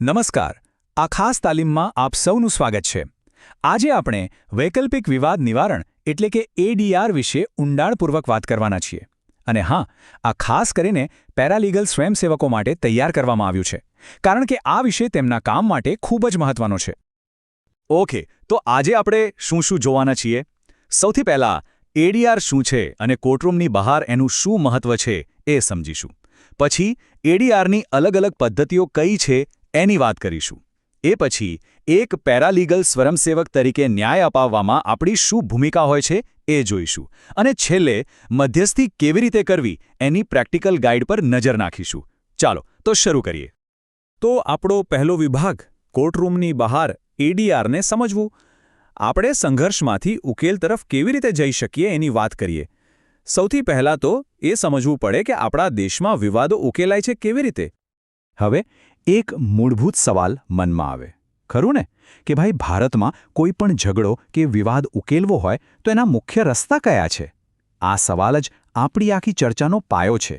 નમસ્કાર. આ ખાસ તાલીમમાં આપ સૌનું સ્વાગત છે. આજે આપણે વૈકલ્પિક વિવાદ નિવારણ એટલે કે એડીઆર વિશે ઊંડાણપૂર્વક વાત કરવાના છીએ. અને હા, આ ખાસ કરીને પેરાલીગલ સ્વયંસેવકો માટે તૈયાર કરવામાં આવ્યું છે. કારણ કે આ વિષય તેમના કામ માટે ખૂબ જ મહત્વનો છે. ઓકે, તો આજે આપણે શું શું જોવાના છીએ? સૌથી પહેલા એડીઆર શું છે અને કોર્ટરૂમની બહાર એનું શું મહત્વ છે એ સમજીશું. પછી એડીઆરની અલગ અલગ પદ્ધતિઓ કઈ છે એની વાત કરીશું. એ પછી, એક પેરાલીગલ સ્વયંસેવક તરીકે ન્યાય અપાવવામાં આપણી શું ભૂમિકા હોય છે એ જોઈશું. અને છેલ્લે, મધ્યસ્થી કેવી રીતે કરવી એની પ્રેક્ટિકલ ગાઈડ પર નજર નાખીશું. ચાલો, તો શરૂ કરીએ. તો આપણો પહેલો વિભાગ, કોર્ટરૂમની બહાર એડીઆરને સમજવું. આપણે સંઘર્ષમાંથી ઉકેલ તરફ કેવી રીતે જઈ શકીએ એની વાત કરીએ. સૌથી પહેલાં તો એ સમજવું પડે કે આપણા દેશમાં વિવાદો ઉકેલાય છે કેવી રીતે. હવે એક મૂળભૂત સવાલ મનમાં આવે. ખરું ને? કે ભાઈ, ભારતમાં કોઈ પણ ઝઘડો કે વિવાદ ઉકેલવો હોય તો એના મુખ્ય રસ્તા કયા છે? આ સવાલ જ આપણી આખી ચર્ચાનો પાયો છે.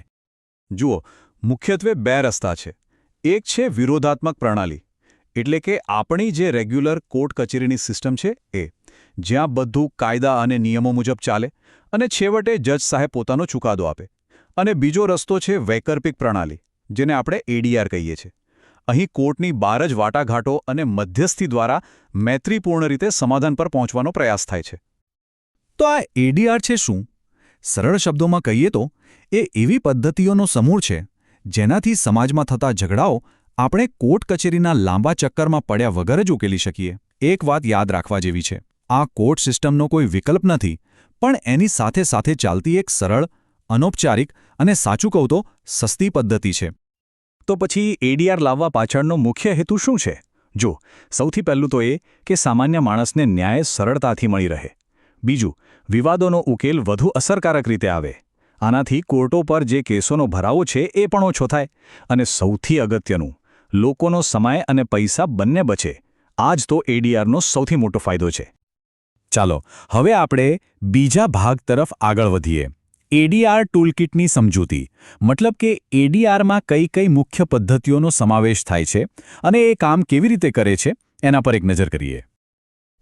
જુઓ, મુખ્યત્વે બે રસ્તા છે. એક છે વિરોધાત્મક પ્રણાલી, એટલે કે આપણી જે રેગ્યુલર કોર્ટ કચેરીની સિસ્ટમ છે એ, જ્યાં બધું કાયદા અને નિયમો મુજબ ચાલે અને છેવટે જજ સાહેબ પોતાનો ચુકાદો આપે. અને બીજો રસ્તો છે વૈકલ્પિક પ્રણાલી, જેને આપણે એડીઆર કહીએ છીએ. અહીં કોર્ટની બાર જ વાટાઘાટો અને મધ્યસ્થી દ્વારા મૈત્રીપૂર્ણ રીતે સમાધાન પર પહોંચવાનો પ્રયાસ થાય છે. તો આ એડીઆર છે શું? સરળ શબ્દોમાં કહીએ તો, એ એવી પદ્ધતિઓનો સમૂહ છે, જેનાથી સમાજમાં થતા ઝઘડાઓ આપણે કોર્ટ કચેરીના લાંબા ચક્કરમાં પડ્યા વગર જ ઉકેલી શકીએ. એક વાત યાદ રાખવા જેવી છે. આ કોર્ટ સિસ્ટમનો કોઈ વિકલ્પ નથી, પણ એની સાથે સાથે ચાલતી એક સરળ, અનૌપચારિક અને સાચું કહું તો સસ્તી પદ્ધતિ છે. તો પછી એડીઆર લાવવા પાછળનો મુખ્ય હેતુ શું છે? જો, સૌથી પહેલું તો એ કે સામાન્ય માણસને ન્યાય સરળતાથી મળી રહે. બીજું, વિવાદોનો ઉકેલ વધુ અસરકારક રીતે આવે. આનાથી કોર્ટો પર જે કેસોનો ભરાવો છે એ પણ ઓછો થાય. અને સૌથી અગત્યનું, લોકોનો સમય અને પૈસા બંને બચે. આ જ તો એડીઆરનો સૌથી મોટો ફાયદો છે. ચાલો, હવે આપણે બીજા ભાગ તરફ આગળ વધીએ. એડીઆર ટૂલકિટની સમજૂતી, મતલબ કે એડીઆરમાં કઈ કઈ મુખ્ય પદ્ધતિઓનો સમાવેશ થાય છે અને એ કામ કેવી રીતે કરે છે, એના પર એક નજર કરીએ.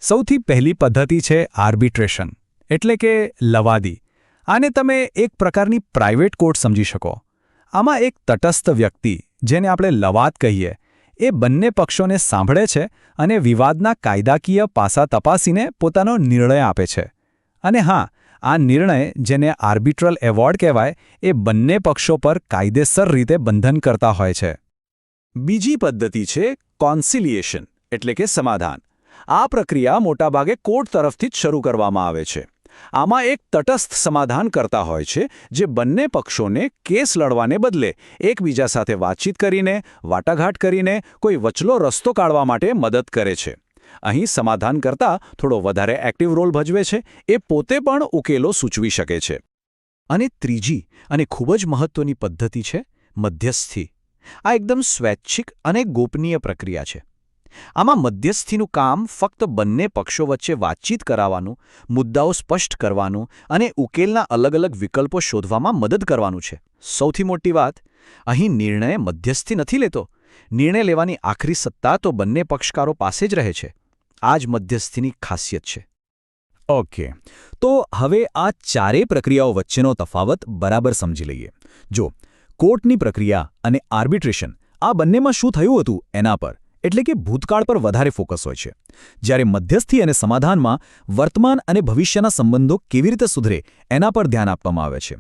સૌથી પહેલી પદ્ધતિ છે આર્બિટ્રેશન એટલે કે લવાદી. આને તમે એક પ્રકારની પ્રાઇવેટ કોર્ટ સમજી શકો. આમાં એક તટસ્થ વ્યક્તિ, જેને આપણે લવાદ કહીએ, એ બંને પક્ષોને સાંભળે છે અને વિવાદના કાયદાકીય પાસા તપાસીને પોતાનો નિર્ણય આપે છે. અને હા આ નિર્ણય, જેને આર્બિટ્રલ એવોર્ડ કહેવાય, એ બંને પક્ષો પર કાયદેસર રીતે બંધન કરતા હોય છે. બીજી પદ્ધતિ છે કોન્સિલિએશન એટલે કે સમાધાન. આ પ્રક્રિયા મોટાભાગે કોર્ટ તરફથી જ શરૂ કરવામાં આવે છે. આમાં એક તટસ્થ સમાધાન કરતા હોય છે, જે બંને પક્ષોને કેસ લડવાને બદલે એકબીજા સાથે વાતચીત કરીને, વાટાઘાટ કરીને કોઈ વચલો રસ્તો કાઢવા માટે મદદ કરે છે. અહીં સમાધાન કરતા થોડો વધારે એક્ટિવ રોલ ભજવે છે, એ પોતે પણ ઉકેલો સૂચવી શકે છે. અને ત્રીજી, અને ખૂબ જ મહત્વની પદ્ધતિ છે, મધ્યસ્થી. આ એકદમ સ્વૈચ્છિક અને ગોપનીય પ્રક્રિયા છે. આમાં મધ્યસ્થીનું કામ ફક્ત બંને પક્ષો વચ્ચે વાતચીત કરાવવાનું, મુદ્દાઓ સ્પષ્ટ કરવાનું અને ઉકેલના અલગ અલગ વિકલ્પો શોધવામાં મદદ કરવાનું છે. સૌથી મોટી વાત, અહીં નિર્ણય મધ્યસ્થી નથી લેતો. નિર્ણય લેવાની આખરી સત્તા તો બંને પક્ષકારો પાસે જ રહે છે. આ જ મધ્યસ્થીની ખાસિયત છે. ઓકે. તો હવે આ ચારેય પ્રક્રિયાઓ વચ્ચેનો તફાવત બરાબર સમજી લઈએ. જો, કોર્ટની પ્રક્રિયા અને આર્બિટ્રેશન આ બંનેમાં શું થયું હતું એના પર, એટલે કે ભૂતકાળ પર વધારે ફોકસ હોય છે. જ્યારે મધ્યસ્થી અને સમાધાનમાં વર્તમાન અને ભવિષ્યના સંબંધો કેવી રીતે સુધરે એના પર ધ્યાન આપવામાં આવે છે.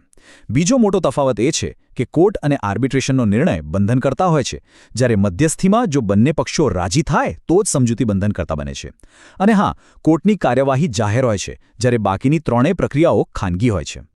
બીજો મોટો તફાવત એ છે કે કોર્ટ અને આર્બિટ્રેશનનો નિર્ણય બંધન કરતા હોય છે. જ્યારે મધ્યસ્થીમાં જો બંને પક્ષો રાજી થાય, તો જ સમજૂતી બંધન કરતા બને છે. અને હા, કોર્ટની કાર્યવાહી જાહેર હોય છે, જ્યારે બાકીની ત્રણેય પ્રક્રિયાઓ ખાનગી હોય છે.